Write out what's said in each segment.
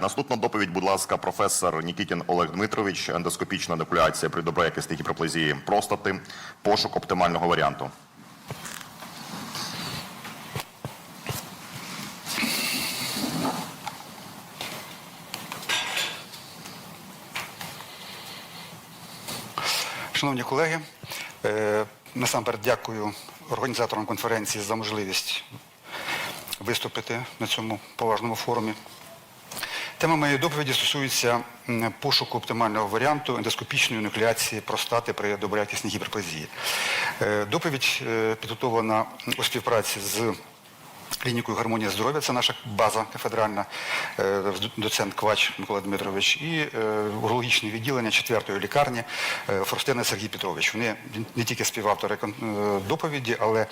Наступна доповідь, будь ласка, професор Нікітін Олег Дмитрович, ендоскопічна маніпуляція при доброякісній гіперплазії простати, пошук оптимального варіанту. Шановні колеги, е, насамперед дякую організаторам конференції за можливість виступити на цьому поважному форумі. Тема моєї доповіді стосується пошуку оптимального варіанту ендоскопічної нуклеації простати при доброякісній гіперплазії. Е, Доповідь е, підготовлена у співпраці з клінікою гармонія здоров'я, це наша база кафедральна, е, доцент Квач Микола Дмитрович, і урологічне відділення 4-ї лікарні Форстена Сергій Петрович. Вони не тільки співавтори доповіді, але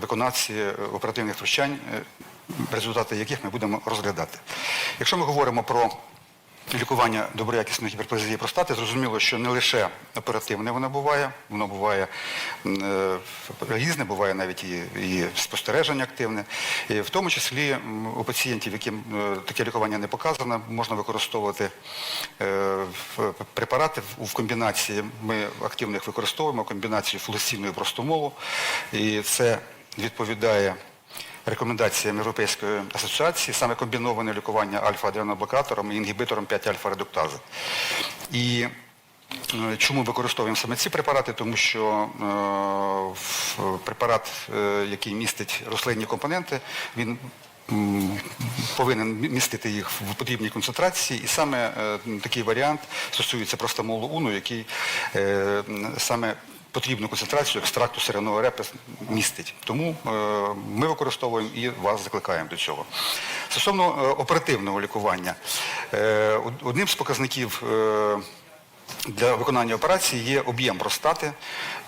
виконавці оперативних втручань, результати яких ми будемо розглядати. Якщо ми говоримо про лікування доброякісної гіперплазії простати, зрозуміло, що не лише оперативне воно буває, воно буває е, різне, буває навіть і, і спостереження активне. І в тому числі у пацієнтів, яким е, таке лікування не показано, можна використовувати е, препарати в- комбінації. Ми активно їх використовуємо, комбінацію флуоресційної простомолу. І це відповідає рекомендаціям Європейської асоціації саме комбіноване лікування альфа-адреноблокатором і інгібітором 5-альфа-редуктази. І е, Чому використовуємо саме ці препарати? Тому що е, препарат, е, який містить рослинні компоненти, він повинен містити їх в потрібній концентрації, і саме такий варіант стосується простамолу уну, який саме потрібну концентрацію екстракту сиреного репи містить. Тому е, ми використовуємо і вас закликаємо до цього. Стосовно е, оперативного лікування, е, одним з показників для виконання операції є об'єм простати.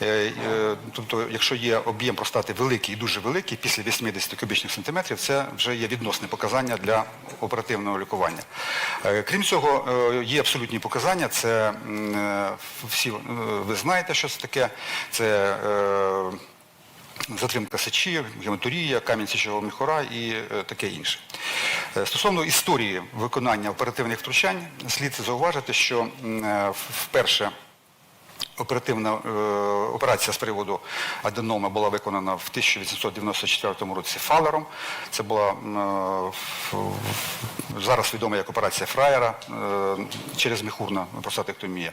Е, е, Тобто, якщо є об'єм простати великий і дуже великий, після 80 кубічних сантиметрів, це вже є відносне показання для оперативного лікування. Е, Крім цього, є абсолютні показання. Це всі ви знаєте, що це таке. Це затримка сечі, гематурія, камінь Січового міхура і е, таке інше. Е, Стосовно історії виконання оперативних втручань, слід зауважити, що е, вперше Оперативна е, операція з приводу аденоми була виконана в 1894 році Фалером. Це була е, зараз відома як операція Фраєра е, через міхурна простатектомія.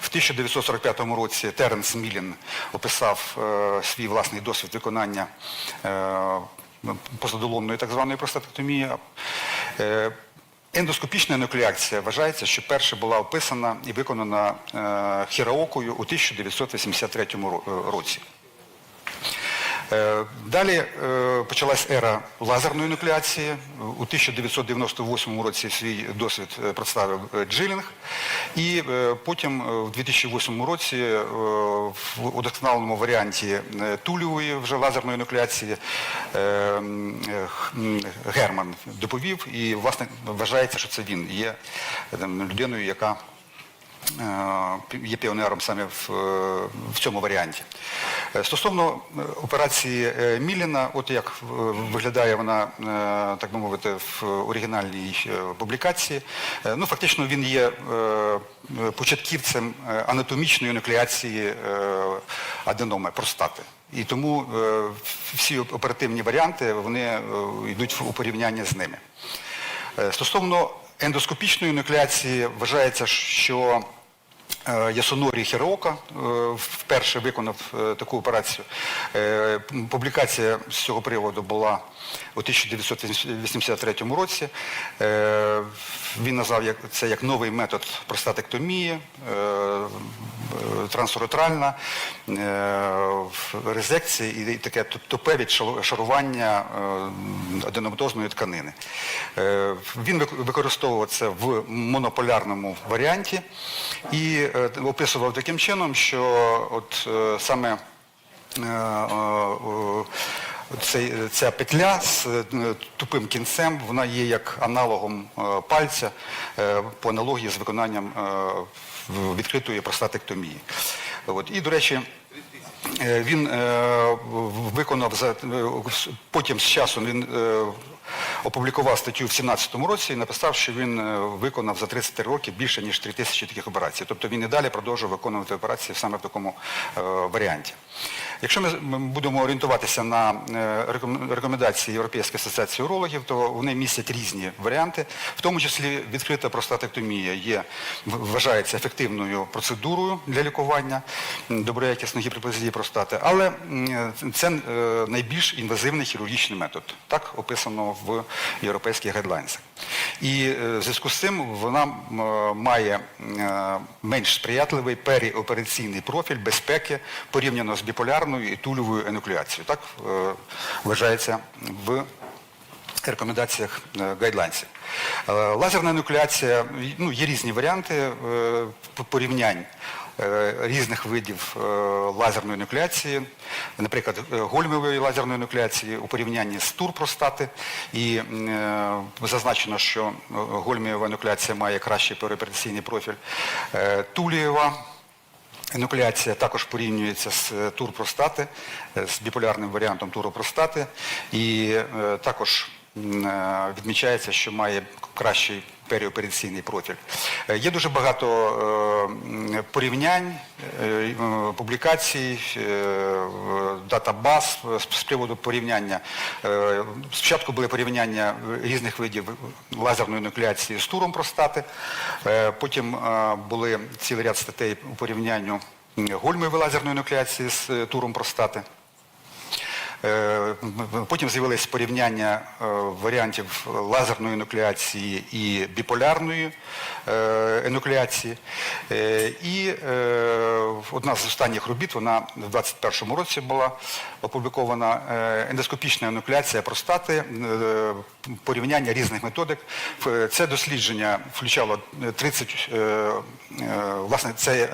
В 1945 році Теренс Мілін описав свій власний досвід виконання позадоломної так званої простатектомії. Ендоскопічна нуклеакція вважається, що перша була описана і виконана е, Хіраокою у 1983 е, році. Е, Далі е, почалась ера лазерної нуклеації. У 1998 році свій досвід е, представив Джилінг. І потім в 2008 році в удосконаленому варіанті тулівої вже лазерної нуклеації Герман доповів. І, власне, вважається, що це він є людиною, яка є піонером саме в, в цьому варіанті. Е, Стосовно е, операції е, Міліна, от як виглядає вона, так би мовити, в оригінальній публікації, ну фактично він є початківцем анатомічної нуклеації аденоми простати. І тому всі оперативні варіанти вони йдуть у порівняння з ними. Стосовно ендоскопічної нуклеації, вважається, що е, Ясунорій Хірока е, вперше виконав е, таку операцію. Публікація з цього приводу була у 1983 році. Він назвав це як новий метод простатектомії, трансуретральна резекції і таке тупе відшарування аденоматозної тканини. Він вик- використовував це в монополярному варіанті і описував таким чином, що от е, саме е, е, ця петля з е, тупим кінцем, вона є як аналогом е, пальця е, по аналогії з виконанням е, відкритої простатектомії. От. І, до речі, Е, Він е, виконав е, потім з часом він е, опублікував статтю в 2017 році і написав, що він е, виконав за 33 роки більше, ніж 3 тисячі таких операцій. Тобто він і далі продовжує виконувати операції саме в такому е, варіанті. Якщо ми будемо орієнтуватися на е, рекомендації Європейської асоціації урологів, то вони містять різні варіанти, в тому числі відкрита простатектомія є, вважається ефективною процедурою для лікування доброякісної гіперплазії простати, але це е, найбільш інвазивний хірургічний метод. Так описано в європейських гайдлайнсах. І е, в зв'язку з цим вона має е, менш сприятливий періопераційний профіль безпеки порівняно з біполярною і тульовою енуклеацією. Так е, вважається в рекомендаціях е, гайдлайнсів. Е, Лазерна енуклеація, ну, є різні варіанти порівнянь різних видів лазерної енуклеації, наприклад, гольмової лазерної енуклеації у порівнянні з тур простати. І зазначено, що гольмієва енуклеація має кращий переопераційний профіль. Тулієва Енуклеація також порівнюється з е, тур простати, е, з біполярним варіантом туропростати. І е, також відмічається, що має кращий періопераційний профіль. Е, Є дуже багато е, порівнянь, е, публікацій, датабаз з приводу порівняння. Спочатку були порівняння різних видів лазерної нуклеації з туром простати, потім були цілий ряд статей у порівнянню м, гольмової лазерної нуклеації з туром простати. Е, Потім з'явились порівняння е, варіантів лазерної енуклеації і біполярної е, енуклеації. Е, І одна з останніх робіт, вона в 2021 році була опублікована ендоскопічна енуклеація простати, порівняння різних методик. Це дослідження включало 30, е, е, власне, цей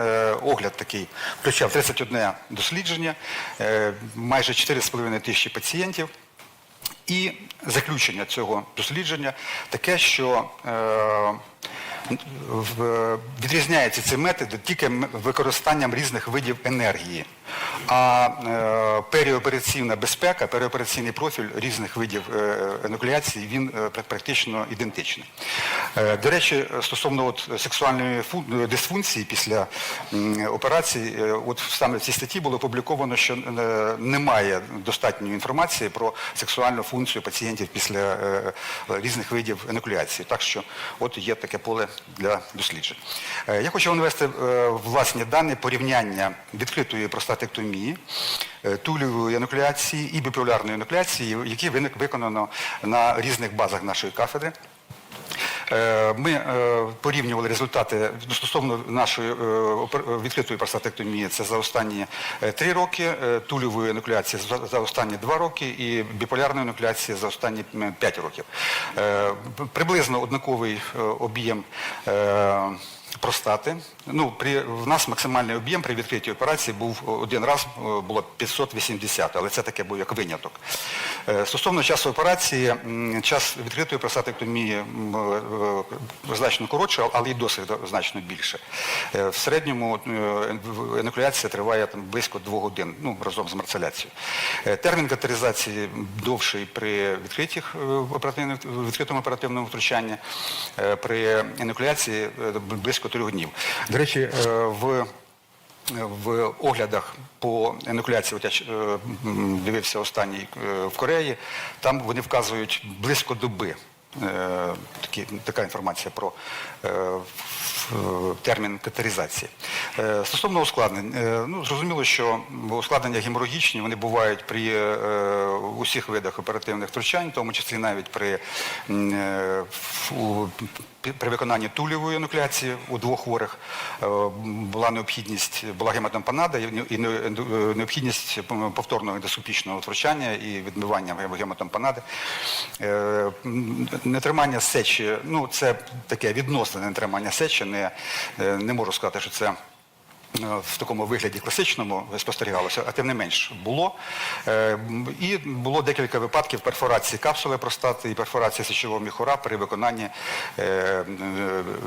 огляд такий включав 31 дослідження, майже 4,5 тисячі пацієнтів. І заключення цього дослідження таке, що е, відрізняється ці методи тільки використанням різних видів енергії. А е, періопераційна безпека, періопераційний профіль різних видів е, він е, практично ідентичний. До речі, стосовно от сексуальної дисфункції після операції, от саме в цій статті було опубліковано, що немає достатньої інформації про сексуальну функцію пацієнтів після різних видів енуклеації. Так що от є таке поле для досліджень. Е, Я хочу вам навести е, власні дані порівняння відкритої простатектомії, е, тулівої енуклеації і біполярної енукляції, які виконано на різних базах нашої кафедри. Е, Ми е, порівнювали результати стосовно нашої е, відкритої простатектомії, це за останні три роки, тульової енуклеації за- останні два роки і біполярної нуклеації за останні п'ять років. Приблизно однаковий об'єм простати. Ну, при, в нас максимальний об'єм при відкритій операції був один раз е, було 580, але це таке був як виняток. Е, Стосовно часу операції, час відкритої простатектомії е, е, значно коротше, але і досить значно більше. Е, В середньому е, ен- енуклеація триває там, близько двох годин, ну, разом з марцеляцією. Е, Термін катеризації довший при відкритих е, відкритому оперативному втручанні, е, при енуклеації е, близько трьох днів. До речі, е, в в оглядах по енуклеації, от я е, дивився останній е, в Кореї, там вони вказують близько доби. Е, Такі, така інформація про е, термін катеризації. Е, Стосовно ускладнень, ну, зрозуміло, що ускладнення геморагічні, вони бувають при усіх видах оперативних втручань, в тому числі навіть при, при виконанні тулівої енуклеації у двох хворих була необхідність, була гематомпонада і не- і не- необхідність повторного ендоскопічного втручання і відмивання гематомпонади. Нетримання сечі, ну це таке відносне нетримання сечі, не, е, не можу сказати, що це е, в такому вигляді класичному спостерігалося, а тим не менш було. Е, І було декілька випадків перфорації капсули простати і перфорації сечового міхура при виконанні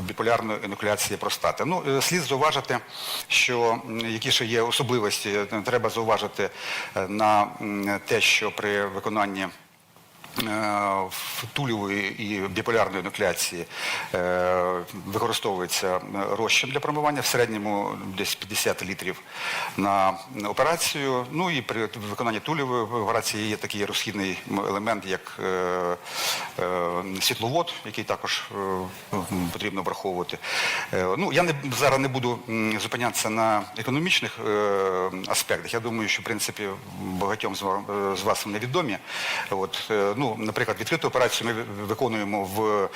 біполярної енуклеації простати. Ну, слід зауважити, що які ще є особливості, треба зауважити на те, що при виконанні в тульової і біполярної нуклеації е, використовується е, розчин для промивання, в середньому десь 50 літрів на операцію. Ну і при виконанні тульової операції є такий розхідний елемент, як е, е, світловод, який також е, потрібно враховувати. Е, Ну, я не, зараз не буду зупинятися на економічних е, аспектах. Я думаю, що в принципі багатьом з ва- е, з вас вони відомі. От, е, ну, наприклад, відкриту операцію ми виконуємо в,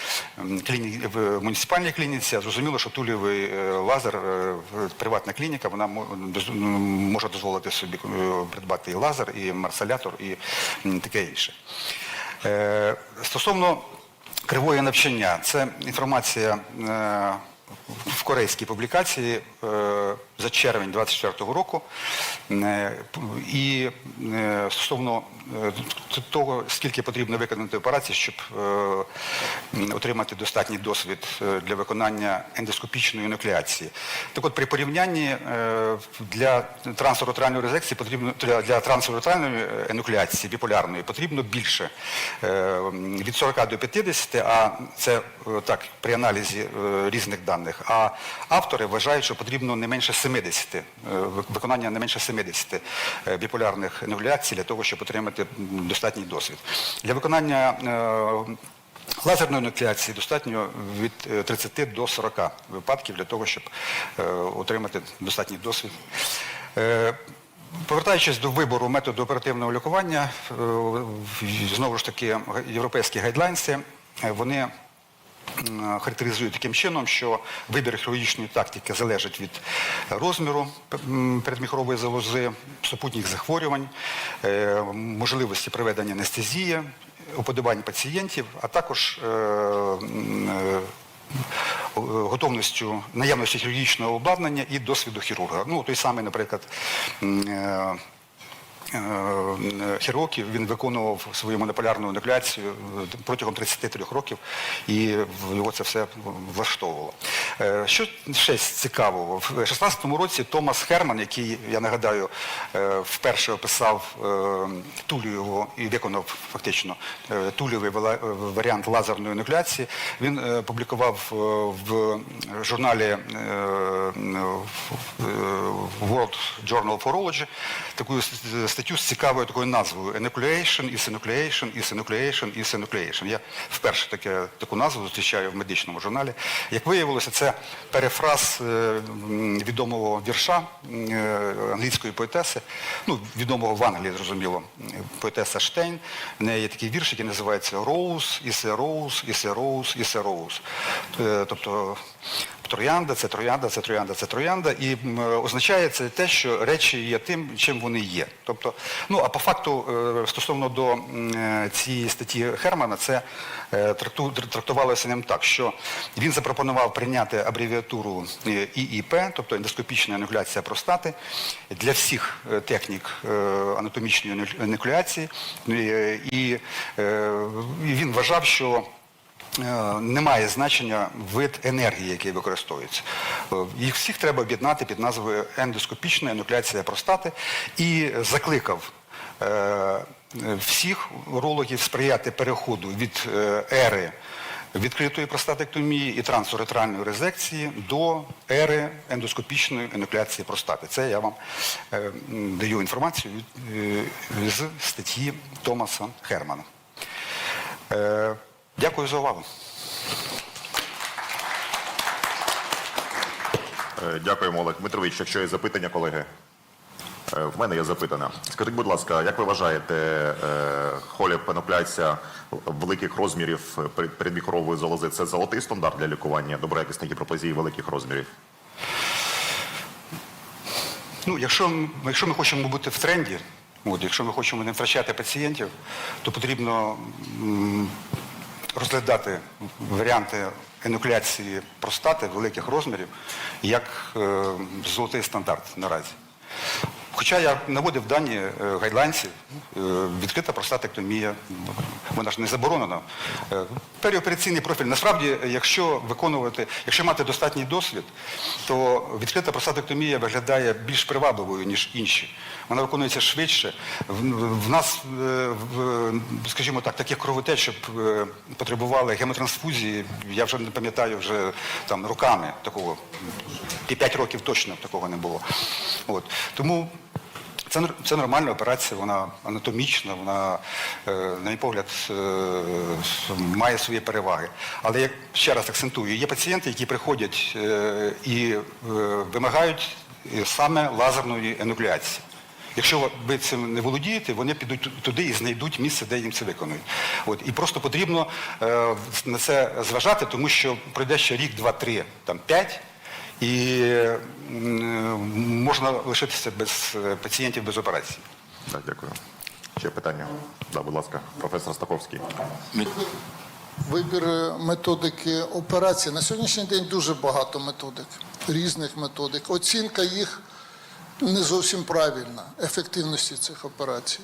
кліні... в муніципальній клініці. А Зрозуміло, що тульовий е, лазер, е, приватна клініка, вона може дозволити собі е, придбати і лазер, і марсалятор, і таке інше. Стосовно кривої навчання, це інформація в корейській публікації за червень 24 року. Е, І е, стосовно е, того, скільки потрібно виконати операцій, щоб отримати достатній досвід для виконання ендоскопічної нуклеації. Так от при порівнянні для трансуретральної резекції потрібно для, трансуретральної енуклеації біполярної потрібно більше від 40 до 50, а це так при аналізі різних даних. А автори вважають, що потрібно не менше 70, е, виконання не менше 70 е, біполярних енуклеацій для того, щоб отримати достатній досвід. Для виконання е, Лазерної нуклеації достатньо від е, 30 до 40 випадків для того, щоб е, отримати достатній досвід. Е, Повертаючись до вибору методу оперативного лікування, е, знову ж таки, європейські гайдлайнси, вони м, характеризують таким чином, що вибір хірургічної тактики залежить від розміру м, передміхорової залози, супутніх захворювань, е, можливості проведення анестезії, уподобань пацієнтів, а також е, е, готовністю наявності хірургічного обладнання і досвіду хірурга. Ну, той самий, наприклад, Хіроків, він виконував свою монополярну нуклеацію е, протягом 33 років, і його це все влаштовувало. Е, Що ще цікавого? В 16-му році Томас Херман, який, я нагадаю, е, вперше описав е, тулюву і виконав фактично е, тулювий варіант лазерної нуклеації, він е, публікував е, в журналі е, е, World Journal of Urology таку с- статтю з цікавою такою назвою Enucleation is enucleation is enucleation is enucleation. Я вперше таке, таку назву зустрічаю в медичному журналі. Як виявилося, це перефраз е, відомого вірша е, англійської поетеси, ну, відомого в Англії, зрозуміло, поетеса Штейн. В неї є такий вірш, який називається Rose is a rose, is a rose, is a rose. Е, Тобто Троянда, це троянда, це троянда, це троянда. І означає це те, що речі є тим, чим вони є. Тобто, ну а по факту, е, стосовно до е, цієї статті Хермана, це е, тракту- тр- трактувалося ним так, що він запропонував прийняти абревіатуру е, ІІП, тобто ендоскопічна енуклеація простати, для всіх е, технік е, анатомічної енук- Е, І е, він вважав, що Е, немає значення вид енергії, який використовується. Е, Їх всіх треба об'єднати під назвою ендоскопічна енуклеація простати і закликав е, всіх урологів сприяти переходу від е, ери відкритої простатектомії і трансуретральної резекції до ери ендоскопічної енуклеації простати. Це я вам е, даю інформацію е, з статті Томаса Хермана. Дякую за увагу. Е, Дякуємо, Олег Дмитрович. Якщо є запитання, колеги. Е, В мене є запитання. Скажіть, будь ласка, як ви вважаєте, е, холіп пенопляція великих розмірів перед- передміхорової залози це золотий стандарт для лікування доброякісних гіперплазії великих розмірів? Ну, якщо, якщо ми хочемо бути в тренді, от, якщо ми хочемо не втрачати пацієнтів, то потрібно розглядати варіанти енукляції простати великих розмірів як е, золотий стандарт наразі. Хоча я наводив дані е, гайдлайнсів, е, відкрита простатектомія, вона ж не заборонена. Е, Періопераційний профіль. Насправді, якщо виконувати, якщо мати достатній досвід, то відкрита простатектомія виглядає більш привабливою, ніж інші. Вона виконується швидше. В, нас, скажімо так, таких кровотеч, щоб потребували гемотрансфузії, я вже не пам'ятаю вже там роками такого. І 5 років точно такого не було. От. Тому це, це нормальна операція, вона анатомічна, вона, е, на мій погляд, е, має свої переваги. Але як ще раз акцентую, є пацієнти, які приходять е, і вимагають саме лазерної енуклеації. Якщо ви цим не володієте, вони підуть туди і знайдуть місце, де їм це виконують. От. І просто потрібно е, на це зважати, тому що пройде ще рік, два, три, там, п'ять, і можна лишитися без е, пацієнтів без операції. Так, дякую. Ще питання? Да, будь ласка, професор Стаховський. Вибір е, методики операції. На сьогоднішній день дуже багато методик, різних методик. Оцінка їх не зовсім правильна, ефективності цих операцій.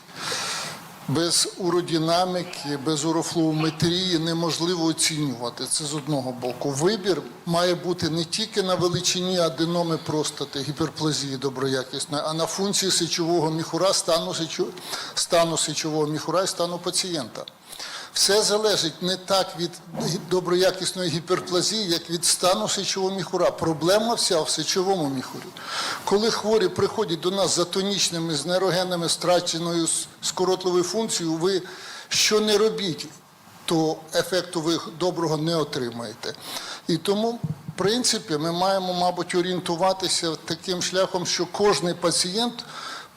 Без уродинаміки, без урофлоуметрії неможливо оцінювати. Це з одного боку. Вибір має бути не тільки на величині аденоми простати, гіперплазії доброякісної, а на функції сечового міхура, стану, сечо- стану сечового міхура і стану пацієнта. Все залежить не так від доброякісної гіперплазії, як від стану сечового міхура. Проблема вся в сечовому міхурі. Коли хворі приходять до нас з атонічними, з нейрогенними, страченою скоротливою функцією, ви що не робіть, то ефекту ви доброго не отримаєте. І тому, в принципі, ми маємо, мабуть, орієнтуватися таким шляхом, що кожний пацієнт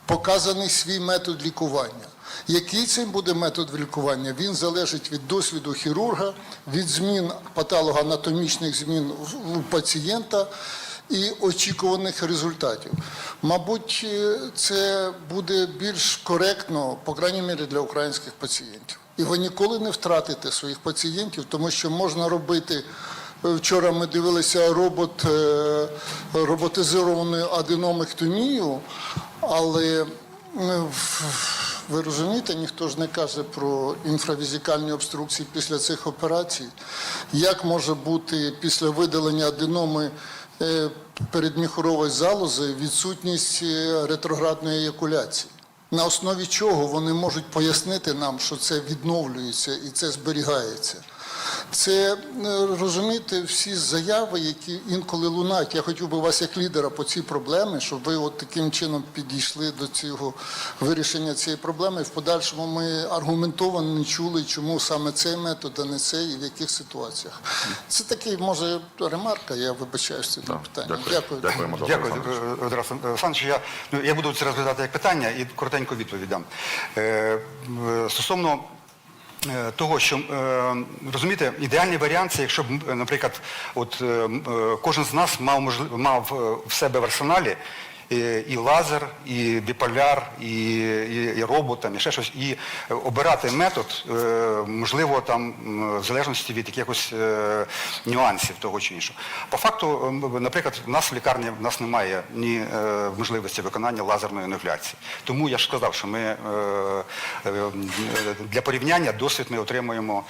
показаний свій метод лікування. Який це буде метод лікування? Він залежить від досвіду хірурга, від змін патологоанатомічних змін у- пацієнта і очікуваних результатів. Мабуть, е, це буде більш коректно, по крайній мірі, для українських пацієнтів. І ви ніколи не втратите своїх пацієнтів, тому що можна робити. е, Вчора ми дивилися робот, е, роботизовану аденомектомію, але в- ви розумієте, ніхто ж не каже про інфравізикальні обструкції після цих операцій. Як може бути після видалення аденоми е, передміхурової залози відсутність е, ретроградної еякуляції? На основі чого вони можуть пояснити нам, що це відновлюється і це зберігається? Це е, розумієте, всі заяви, які інколи лунають. Я хотів би вас як лідера по цій проблемі, щоб ви от таким чином підійшли до цього вирішення цієї проблеми. І в подальшому ми аргументовано не чули, чому саме цей метод, а не цей і в яких ситуаціях. Це такий, може, ремарка, я вибачаюся це Так, питання. дякую. Дякую. Дякую, Олександрович. е, Олександрович. Я, ну, я буду це розглядати як питання і коротенько відповідь дам. Е, е, стосовно того, що е, розумієте, ідеальний варіант це, якщо б, наприклад, от е, е, кожен з нас мав мав е, в себе в арсеналі. І лазер, і біполяр, і, і, і робот, там, і ще щось, і е, обирати метод, е, можливо, там, в залежності від якихось е, нюансів того чи іншого. По факту, наприклад, в нас в лікарні в нас немає ні можливості виконання лазерної інуклеації. Тому я ж сказав, що ми для порівняння досвід ми отримуємо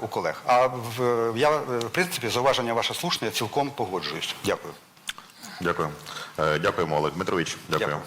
у колег. А в, я, в принципі, зауваження ваше слушне, я цілком погоджуюсь. Дякую. Дякую. Е, Дякуємо, Олег Дмитрович. Дякую. Дякую.